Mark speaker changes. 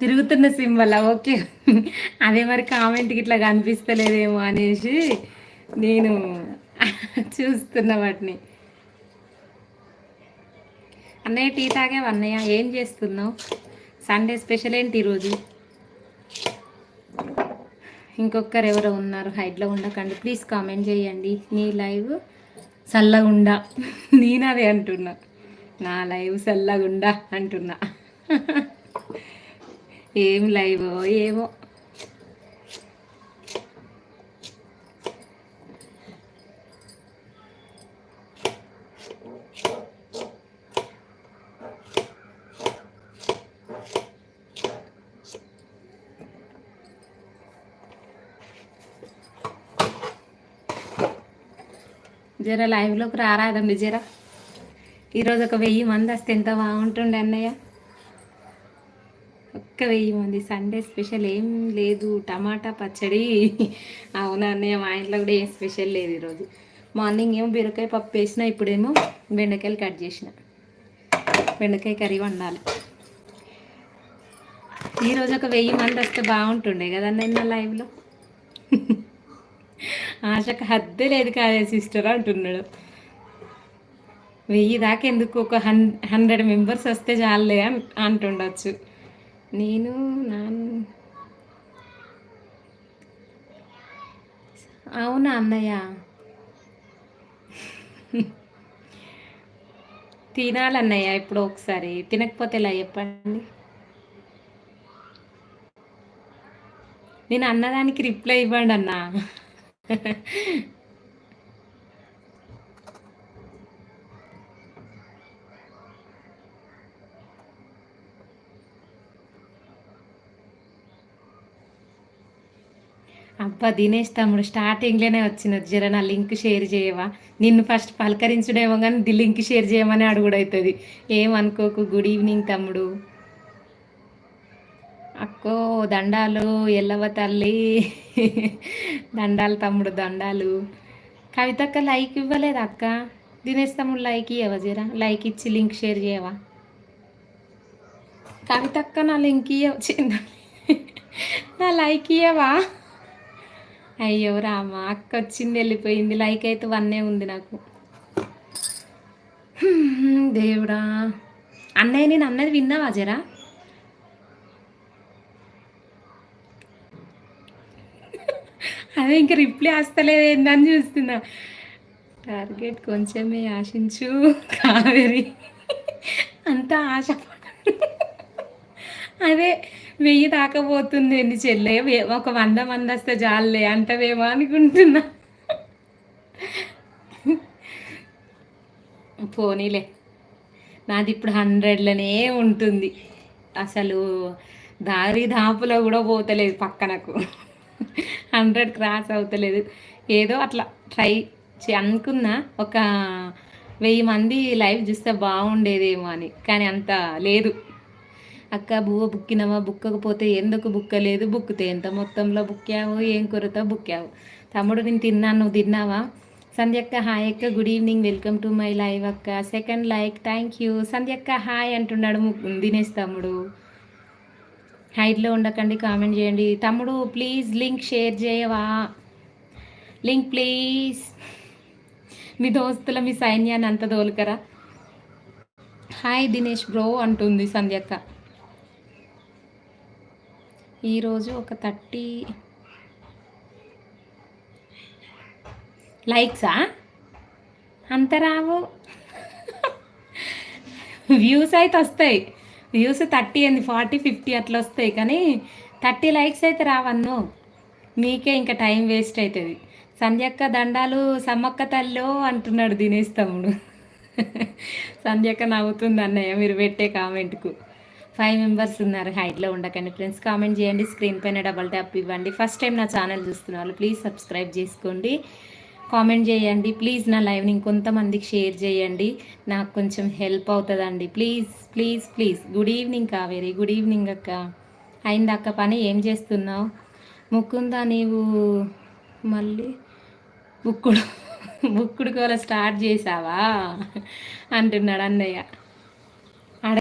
Speaker 1: తిరుగుతున్న symbol okay. అదే మరి కామెంట్కి ఇట్లా కనిపిస్తలేదేమో అనేసి నేను చూస్తున్న వాటిని. అన్నయ్య టీ తాగావు అన్నయ్య? ఏం చేస్తున్నావు? సండే స్పెషల్ ఏంటి ఈరోజు? ఇంకొకరు ఎవరో ఉన్నారు హైట్లో ఉండకండి. ప్లీజ్ కామెంట్ చేయండి. నీ లైవ్ చల్లగుండా నేనదే అంటున్నా. నా లైవ్ చల్లగుండా అంటున్నా. ఏం లైవ్ ఏమో. జర లైవ్లోకి రారాదండి జర. ఈరోజు ఒక వెయ్యి మంది వస్తే ఎంత బాగుంటుండే అన్నయ్య. ఒక్క వెయ్యి మంది. సండే స్పెషల్ ఏం లేదు. టమాటా పచ్చడి. అవునా అన్నయ్య మా ఇంట్లో కూడా ఏం స్పెషల్ లేదు ఈరోజు. మార్నింగ్ ఏమో బీరకాయ పప్పు వేసిన ఇప్పుడేమో బెండకాయలు కట్ చేసిన. బెండకాయ కర్రీ వండాలి. ఈరోజు ఒక వెయ్యి మంది వస్తే బాగుంటుండే కదన్న లైవ్లో. ఆశకు హద్దే లేదు కాదే సిస్టర్ అంటున్నాడు. వెయ్యి దాకా ఎందుకు? ఒక హండ్రెడ్ మెంబర్స్ వస్తే చాలే అని అంటుండొచ్చు. నేను నా అవునా అన్నయ్య? తినాలన్నయ్య ఇప్పుడు ఒకసారి. తినకపోతే ఇలా చెప్పండి? నేను అన్నదానికి రిప్లై ఇవ్వండి అన్నా. అబ్బా దినేష్ తమ్ముడు స్టార్టింగ్లోనే వచ్చినది జర నా లింక్ షేర్ చేయవా? నిన్ను ఫస్ట్ పలకరించడేమో కానీ ది లింక్ షేర్ చేయమని అడుగుడవుతుంది ఏమనుకోకు గుడ్ ఈవినింగ్ తమ్ముడు. అక్కో దండాలు ఎల్లవ తల్లి. దండాలు తమ్ముడు దండాలు. కవితక్క లైక్ ఇవ్వలేదు అక్క? దినేష్ తమ్ముడు లైక్ ఇవ్వవా జరా? లైక్ ఇచ్చి లింక్ షేర్ చేయవా? కవితక్క నా లింక్ ఇవ్వ నా లైక్ ఇవ్వవా అయ్యో రామా అక్క వచ్చింది వెళ్ళిపోయింది. లైక్ అయితే వన్నే ఉంది నాకు. దేవుడా. అన్నయ్య నేను అన్నది విన్నావా జరా? అదే ఇంకా రిప్లై వస్తలేదు ఏందని చూస్తున్నా. టార్గెట్ కొంచెమే ఆశించు కావేరి. అంత ఆశ అదే వెయ్యి దాకపోతుంది ఎన్ని చెల్లె. ఒక వంద మంది వస్తే జాలే అంటవేమో అనుకుంటున్నా. పోనీలే. నాది ఇప్పుడు హండ్రెడ్లోనే ఉంటుంది. అసలు దారి దాపులో కూడా పోతలేదు పక్కనకు. హండ్రెడ్ క్రాస్ అవుతలేదు. ఏదో అట్లా ట్రై అనుకున్నా. ఒక వెయ్యి మంది లైవ్ చూస్తే బాగుండేదేమో అని. కానీ అంత లేదు. అక్క బువ్వ బుక్కినవా? బుక్కకపోతే ఎందుకు బుక్కలేదు? బుక్కితే ఎంత మొత్తంలో బుక్కావు? ఏం కొరత? బుక్కావు. తమ్ముడు నేను తిన్నాను. నువ్వు తిన్నావా? సంధ్యక్క హాయ్ అక్క. Good evening welcome to my live అక్క. సెకండ్ లైక్ థ్యాంక్ యూ సంధ్యక్క హాయ్ అంటున్నాడు దినేష్ తమ్ముడు. హైట్లో ఉండకండి. కామెంట్ చేయండి. తమ్ముడు ప్లీజ్ లింక్ షేర్ చేయవా? లింక్ ప్లీజ్ మీ దోస్తుల మీ సైన్యాన్ని అంత దోలుకరా? హాయ్ దినేష్ బ్రో అంటుంది సంధ్యక్క. ఈరోజు ఒక థర్టీ లైక్సా? అంత రావు. వ్యూస్ అయితే వస్తాయి. వ్యూస్ థర్టీ అంది ఫార్టీ ఫిఫ్టీ అట్లా వస్తాయి. కానీ థర్టీ లైక్స్ అయితే రావన్ను. మీకే ఇంకా టైం వేస్ట్ అవుతుంది సంధ్యక్క దండాలు సమ్మక్క తల్లో అంటున్నాడు దినేష్ తమ్ముడు. సంధ్యక్క నవ్వుతుంది అన్నయ్య మీరు పెట్టే కామెంట్కు. ఫైవ్ మెంబర్స్ ఉన్నారు హైట్లో ఉండకండి. ఫ్రెండ్స్ కామెంట్ చేయండి. స్క్రీన్ పైన డబల్ ట్యాప్ ఇవ్వండి. ఫస్ట్ టైం నా ఛానల్ చూస్తున్న వాళ్ళు ప్లీజ్ సబ్స్క్రైబ్ చేసుకోండి. కామెంట్ చేయండి. ప్లీజ్ నా లైవ్ని ఇంకొంతమందికి షేర్ చేయండి. నాకు కొంచెం హెల్ప్ అవుతుందండి. Please please please good evening Kaveri good evening అక్క. అయింది అక్క పని? ఏం చేస్తున్నావు? ముక్కుందా నీవు? మళ్ళీ బుక్కుడు బుక్కుడు కూర స్టార్ట్ చేసావా? అంటున్నాడు అన్నయ్య.